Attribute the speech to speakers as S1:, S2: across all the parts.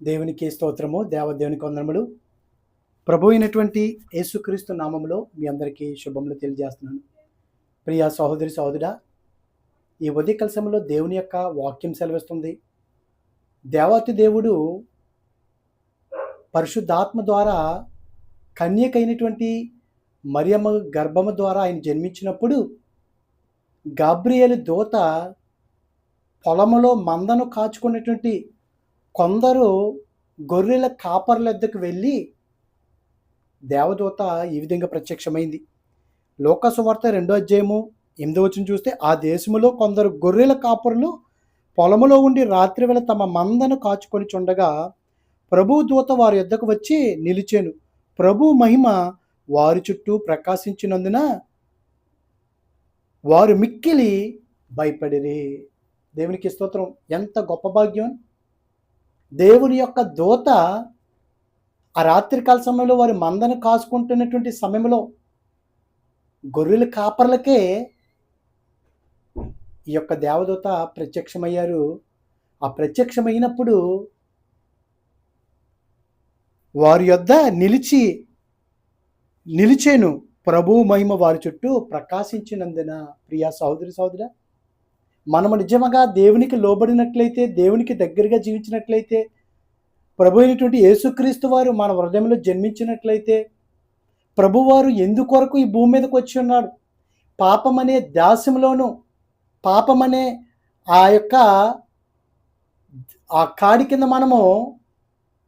S1: దేవునికి స్తోత్రము దేవదేవునికి వందనములు. ప్రభు అయినటువంటి యేసుక్రీస్తు నామములో మీ అందరికీ శుభములు తెలియజేస్తున్నాను. ప్రియ సహోదరి సహోదరా ఈ ఉదయకాల సమయంలో దేవుని యొక్క వాక్యం సెలవిస్తుంది. దేవాతి దేవుడు పరిశుద్ధాత్మ ద్వారా కన్యకైనటువంటి మరియమ్మ గర్భము ద్వారా ఆయన జన్మించినప్పుడు గాబ్రియేలు దూత పొలములో మందను కాచుకున్నటువంటి కొందరు గొర్రెల కాపర్లద్దకు వెళ్ళి దేవదూత ఈ విధంగా ప్రత్యక్షమైంది. లోకసువార్త రెండో అధ్యాయము ఎనిమిదో వచ్చిన చూస్తే ఆ దేశములో కొందరు గొర్రెల కాపరులు పొలములో ఉండి రాత్రివేళ తమ మందను కాచుకొని చుండగా ప్రభు దూత వారి యొద్దకు వచ్చి నిలిచాను. ప్రభు మహిమ వారి చుట్టూ ప్రకాశించినందున వారు మిక్కిలి భయపడిరి. దేవునికి స్తోత్రం. ఎంత గొప్ప భాగ్యం. దేవుని యొక్క దూత ఆ రాత్రికాల సమయంలో వారి మందను కాసుకుంటున్నటువంటి సమయంలో గొర్రెల కాపర్లకే ఈ యొక్క దేవదూత ప్రత్యక్షమయ్యారు. ఆ ప్రత్యక్షమైనప్పుడు వారి యొద్ద నిలిచి నిలిచేను. ప్రభు మహిమ వారి చుట్టూ ప్రకాశించినందున ప్రియా సహోదరి సహోదరా మనము నిజంగా దేవునికి లోబడినట్లయితే దేవునికి దగ్గరగా జీవించినట్లయితే ప్రభు అయినటువంటి యేసుక్రీస్తు వారు మన హృదయంలో జన్మించినట్లయితే ప్రభువారు ఎందుకొరకు ఈ భూమి మీదకి వచ్చి ఉన్నాడు పాపం అనే దాస్యంలోను పాపం అనే ఆ యొక్క ఆ కాడి కింద మనము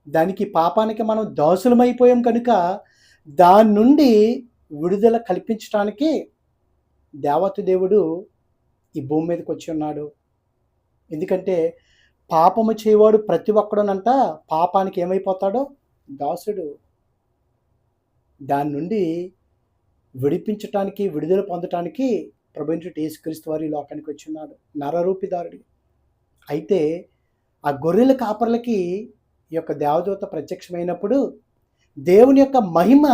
S1: దానికి పాపానికి మనం దాసులమైపోయాం కనుక దాని నుండి విడుదల కల్పించడానికి దేవత దేవుడు ఈ భూమి మీదకి వచ్చి ఉన్నాడు. ఎందుకంటే పాపము చేయవాడు ప్రతి ఒక్కడునంట పాపానికి ఏమైపోతాడో? దాసుడు. దాని నుండి విడిపించటానికి విడుదల పొందటానికి ప్రభుత్వ యేసుక్రీస్తు వారి లోకానికి వచ్చి ఉన్నాడు నరరూపిదారుడి. అయితే ఆ గొర్రెల కాపర్లకి ఈ యొక్క దేవదూత ప్రత్యక్షమైనప్పుడు దేవుని యొక్క మహిమ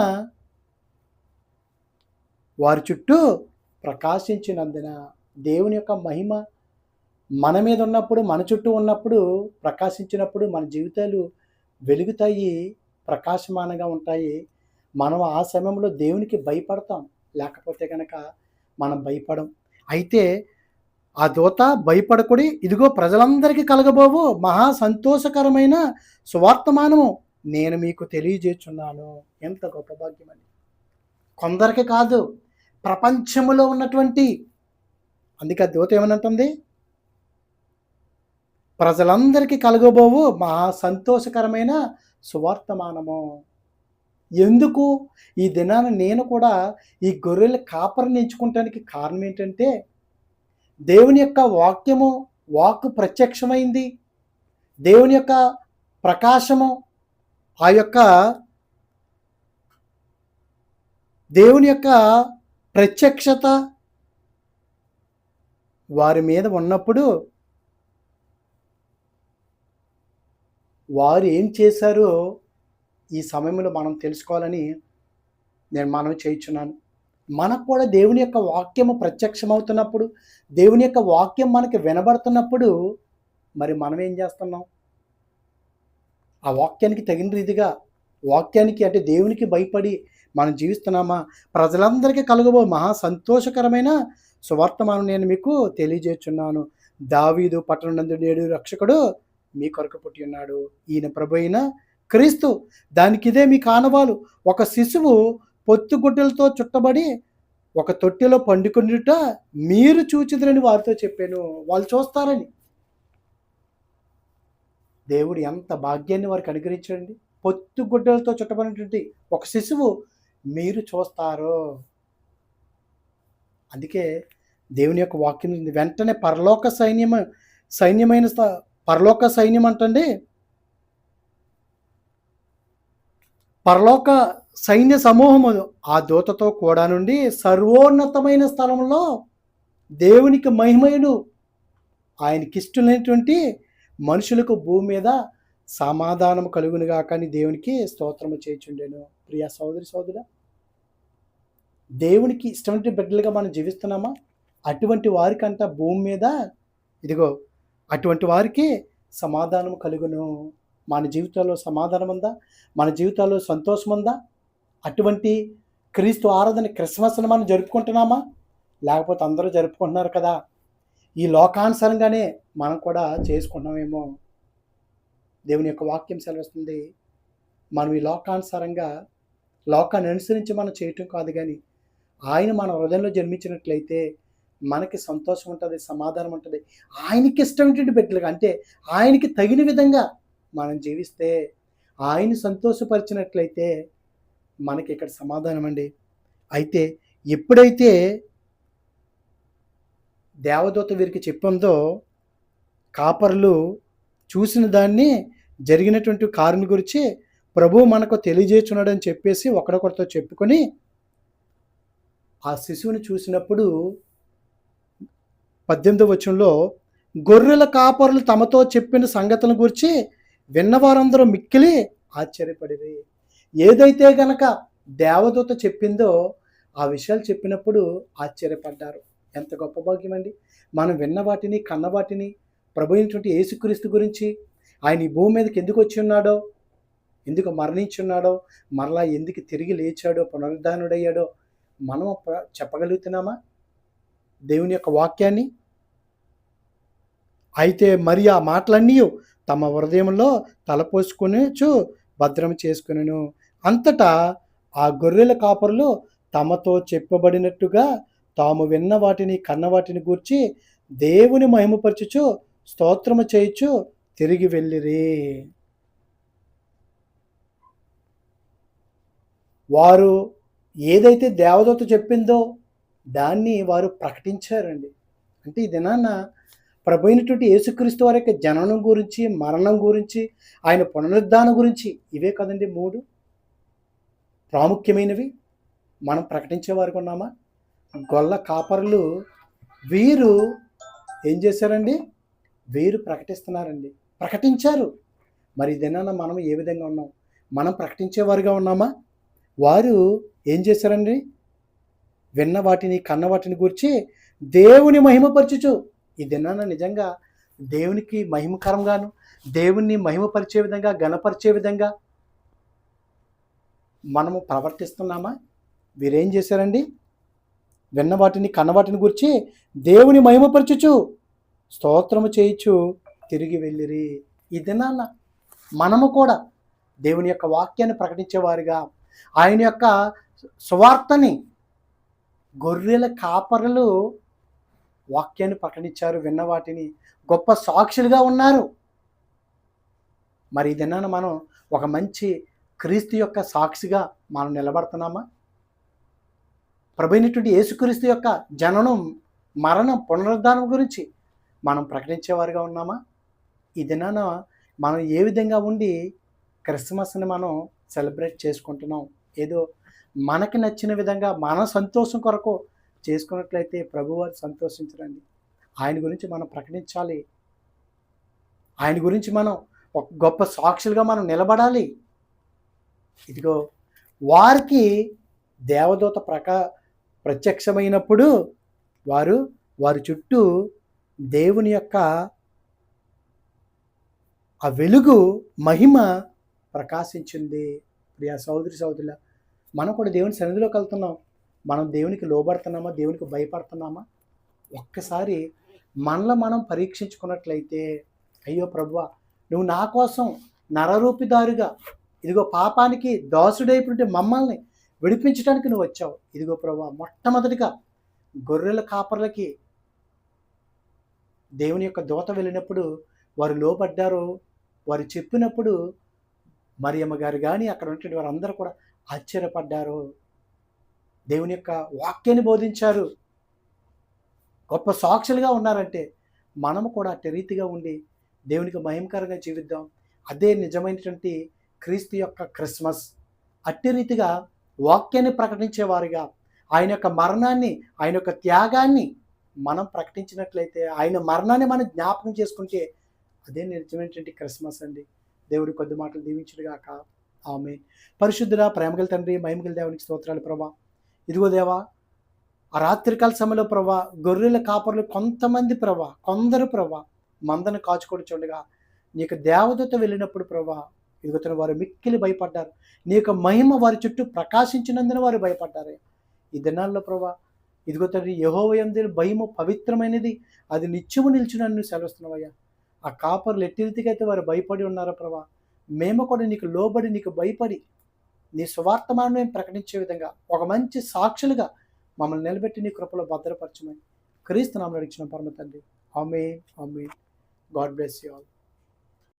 S1: వారి చుట్టూ ప్రకాశించినందున దేవుని యొక్క మహిమ మన మీద ఉన్నప్పుడు మన చుట్టూ ఉన్నప్పుడు ప్రకాశించినప్పుడు మన జీవితాలు వెలుగుతాయి ప్రకాశమానంగా ఉంటాయి. మనం ఆ సమయంలో దేవునికి భయపడతాం. లేకపోతే కనుక మనం భయపడం. అయితే ఆ దూత భయపడకుడి ఇదిగో ప్రజలందరికీ కలగబోవు మహా సంతోషకరమైన సువార్తమానము నేను మీకు తెలియజేస్తున్నాను. ఎంత గొప్ప భాగ్యం అని కొందరికి కాదు ప్రపంచములో ఉన్నటువంటి అందుకే దూత ఏమనంటుంది? ప్రజలందరికీ కలగబోవు మహా సంతోషకరమైన సువార్తమానము. ఎందుకు? ఈ దినాన నేను కూడా ఈ గొర్రెల కాపరిని ఎంచుకుంటానికి కారణం ఏంటంటే దేవుని యొక్క వాక్యము వాక్ ప్రత్యక్షమైంది. దేవుని యొక్క ప్రకాశము ఆ యొక్క దేవుని యొక్క ప్రత్యక్షత వారి మీద ఉన్నప్పుడు వారు ఏం చేశారో ఈ సమయంలో మనం తెలుసుకోవాలని నేను మనవి చేయించున్నాను. మనకు కూడా దేవుని యొక్క వాక్యము ప్రత్యక్షమవుతున్నప్పుడు దేవుని యొక్క వాక్యం మనకి వినబడుతున్నప్పుడు మరి మనం ఏం చేస్తున్నాం? ఆ వాక్యానికి తగిన రీతిగా వాక్యానికి అంటే దేవునికి భయపడి మనం జీవిస్తున్నామా? ప్రజలందరికీ కలుగబో మహా సంతోషకరమైన సువార్తమానం నేను మీకు తెలియజేస్తున్నాను. దావీదు పట్టణందు నేడు రక్షకుడు మీ కొరకు పుట్టి ఉన్నాడు. ఈయన ప్రభు అయిన క్రీస్తు దానికి ఇదే మీ కానవాలు. ఒక శిశువు పొత్తుగుడ్డలతో చుట్టబడి ఒక తొట్టెలో పండుకున్నట మీరు చూచిదరని వారితో చెప్పాను. వాళ్ళు చూస్తారని. దేవుడు ఎంత భాగ్యాన్ని వారికి అనుగ్రహించండి పొత్తుగుడ్డలతో చుట్టబడినటువంటి ఒక శిశువు మీరు చూస్తారు. అందుకే దేవుని యొక్క వాక్యం ఉంది. వెంటనే పరలోక సైన్యం సైన్యమైన పరలోక సైన్యం అంటండి. పరలోక సైన్య సమూహము ఆ దూతతో కూడా నుండి సర్వోన్నతమైన స్థలంలో దేవునికి మహిమయుడు ఆయనకిష్టమైనటువంటి మనుషులకు భూమి మీద సమాధానం కలుగునుగా కానీ దేవునికి స్తోత్రము చేయుచుండెను. ప్రియా సోదరి సోదర దేవునికి ఇష్టమైన బిడ్డలుగా మనం జీవిస్తున్నామా? అటువంటి వారికంట భూమి మీద ఇదిగో అటువంటి వారికి సమాధానం కలుగును. మన జీవితాల్లో సమాధానం ఉందా? మన జీవితాల్లో సంతోషం ఉందా? అటువంటి క్రీస్తు ఆరాధన క్రిస్మస్ని మనం జరుపుకుంటున్నామా? లేకపోతే అందరూ జరుపుకుంటున్నారు కదా? ఈ లోకానుసారంగానే మనం కూడా చేసుకున్నామేమో దేవుని యొక్క వాక్యం సెలవుస్తుంది. మనం ఈ లోకానుసారంగా లోకాన్ని అనుసరించి మనం చేయటం కాదు కానీ ఆయన మన హృదయంలో జన్మించినట్లయితే మనకి సంతోషం ఉంటుంది సమాధానం ఉంటుంది. ఆయనకి ఇష్టమైనటువంటి బిడ్డలుగా అంటే ఆయనకి తగిన విధంగా మనం జీవిస్తే ఆయన సంతోషపరిచినట్లయితే మనకి ఇక్కడ సమాధానం అండి. అయితే ఎప్పుడైతే దేవదూత వీరికి చెప్పిందో కాపర్లు చూసిన దాన్ని జరిగినటువంటి కారుని గురించి ప్రభు మనకు తెలియజేస్తున్నాడని చెప్పేసి ఒకడొకరితో చెప్పుకొని ఆ శిశువుని చూసినప్పుడు పద్దెనిమిది వచనంలో గొర్రెల కాపరులు తమతో చెప్పిన సంగతుల గురించి విన్నవారందరూ మిక్కిలి ఆశ్చర్యపడిరి. ఏదైతే గనక దేవదూత చెప్పిందో ఆ విషయాలు చెప్పినప్పుడు ఆశ్చర్యపడ్డారు. ఎంత గొప్ప భాగ్యం అండి. మనం విన్న వాటిని కన్న వాటిని ప్రభుత్వ యేసుక్రీస్తు గురించి ఆయన ఈ భూమి మీదకి ఎందుకు వచ్చి ఉన్నాడో ఎందుకు మరణించున్నాడో మరలా ఎందుకు తిరిగి లేచాడో పునరుద్ధానుడయ్యాడో మనం చెప్పగలుగుతున్నామా? దేవుని యొక్క వాక్యాన్ని? అయితే మరి ఆ మాటలన్నీ తమ హృదయంలో తలపోసుకునేచు భద్రం చేసుకునేను. అంతటా ఆ గొర్రెల కాపరులు తమతో చెప్పబడినట్టుగా తాము విన్న వాటిని కన్న వాటిని గూర్చి దేవుని మహిమపరచుచు స్తోత్రము చేయుచు తిరిగి వెళ్ళిరి. వారు ఏదైతే దేవదూత చెప్పిందో దాన్ని వారు ప్రకటించారండి. అంటే ఈ దినాన ప్రభు అయినటువంటి యేసుక్రీస్తు వారి యొక్క జననం గురించి మరణం గురించి ఆయన పునరుద్ధానం గురించి ఇవే కదండి మూడు? ప్రాముఖ్యమైనవి. మనం ప్రకటించేవారికి ఉన్నామా? గొల్ల కాపరులు వీరు ఏం చేశారండి? వీరు ప్రకటిస్తున్నారండి. ప్రకటించారు. మరి దినాన మనం ఏ విధంగా ఉన్నాం? మనం ప్రకటించేవారుగా ఉన్నామా? వారు ఏం చేశారండి? విన్న వాటిని కన్న వాటిని గురించి దేవుని మహిమపరచుచు. ఈ దినాన నిజంగా దేవునికి మహిమకరంగాను దేవుణ్ణి మహిమపరిచే విధంగా గణపరిచే విధంగా మనము ప్రవర్తిస్తున్నామా? వీరేం చేశారండి? విన్న వాటిని కన్న వాటిని గురించి దేవుని మహిమపరచుచు స్తోత్రము చేయొచ్చు తిరిగి వెళ్ళిరి. ఈ దినాన మనము కూడా దేవుని యొక్క వాక్యాన్ని ప్రకటించేవారుగా ఆయన యొక్క సువార్తని గొర్రెల కాపరులు వాక్యాన్ని ప్రకటించారు విన్న వాటిని గొప్ప సాక్షులుగా ఉన్నారు. మరి ఈ దినాన మనం ఒక మంచి క్రీస్తు యొక్క సాక్షిగా మనం నిలబడుతున్నామా? ప్రభైనటువంటి యేసుక్రీస్తు యొక్క జననం మరణం పునరుద్ధానం గురించి మనం ప్రకటించేవారుగా ఉన్నామా? ఈ దినాన మనం ఏ విధంగా ఉండి క్రిస్మస్ని మనం సెలబ్రేట్ చేసుకుంటున్నాం? ఏదో మనకి నచ్చిన విధంగా మన సంతోషం కొరకు చేసుకున్నట్లయితే ప్రభువారు సంతోషించరండి. ఆయన గురించి మనం ప్రకటించాలి. ఆయన గురించి మనం ఒక గొప్ప సాక్షులుగా మనం నిలబడాలి. ఇదిగో వారికి దేవదూత ప్రకా ప్రత్యక్షమైనప్పుడు వారు వారి చుట్టూ దేవుని యొక్క ఆ వెలుగు మహిమ ప్రకాశించింది. ప్రియా సోదరి సోదరుల మనం కూడా దేవుని సన్నిధిలోకి వెళ్తున్నాం. మనం దేవునికి లోబడుతున్నామా? దేవునికి భయపడుతున్నామా? ఒక్కసారి మనలో మనం పరీక్షించుకున్నట్లయితే అయ్యో ప్రభువ నువ్వు నా కోసం నరరూపిదారుగా ఇదిగో పాపానికి దాసుడైనటువంటి మమ్మల్ని విడిపించడానికి నువ్వు వచ్చావు. ఇదిగో ప్రభు మొట్టమొదటిగా గొర్రెల కాపర్లకి దేవుని యొక్క దూత వెళ్ళినప్పుడు వారు లోపడ్డారు వారు చెప్పినప్పుడు మరియమ్మ గారు కానీ అక్కడ ఉన్నటువంటి వారందరూ కూడా ఆశ్చర్యపడ్డారు. దేవుని యొక్క వాక్యాన్ని బోధించారు. గొప్ప సాక్షులుగా ఉన్నారంటే మనము కూడా అట్టి రీతిగా ఉండి దేవునికి మహిమకరంగా జీవిద్దాం. అదే నిజమైనటువంటి క్రీస్తు యొక్క క్రిస్మస్. అట్టి రీతిగా వాక్యాన్ని ప్రకటించేవారుగా ఆయన యొక్క మరణాన్ని ఆయన యొక్క త్యాగాన్ని మనం ప్రకటించినట్లయితే ఆయన మరణాన్ని మనం జ్ఞాపకం చేసుకుంటే అదే నిజమైనటువంటి క్రిస్మస్ అండి. దేవుడి కొద్ది మాటలు దీవించుడుగాక ఆమె పరిశుద్ధుల ప్రేమగల తండ్రి మహిమగల దేవునికి స్తోత్రాలు ప్రభా. ఇదిగో దేవా ఆ రాత్రికాల సమయంలో ప్రభా గొర్రెల కాపర్లు కొంతమంది ప్రభా కొందరు ప్రభా మందను కాచుకొని చూడగా నీకు దేవదూత వెళ్ళినప్పుడు ప్రభా ఎదుగుతున్న వారు మిక్కిలి భయపడ్డారు. నీ యొక్క మహిమ వారి చుట్టూ ప్రకాశించినందున వారు భయపడ్డారు. ఈ దినాల్లో ప్రభా ఇదిగో తండ్రి యహోవయంది భయము పవిత్రమైనది. అది నిత్యము నిలిచినన్ను సెలవుస్తున్నావయ్యా. ఆ కాపర్లు ఎట్టి రీతికైతే వారు భయపడి ఉన్నారో ప్రభా మేము కూడా నీకు లోబడి నీకు భయపడి నీ సువార్తమానం మేము ప్రకటించే విధంగా ఒక మంచి సాక్షులుగా మమ్మల్ని నిలబెట్టి నీ కృపలో భద్రపరచమని క్రీస్తు నామం అడిగిన పరమ తండ్రి. అమే అమే గాడ్ బ్లెస్ యూ ఆల్.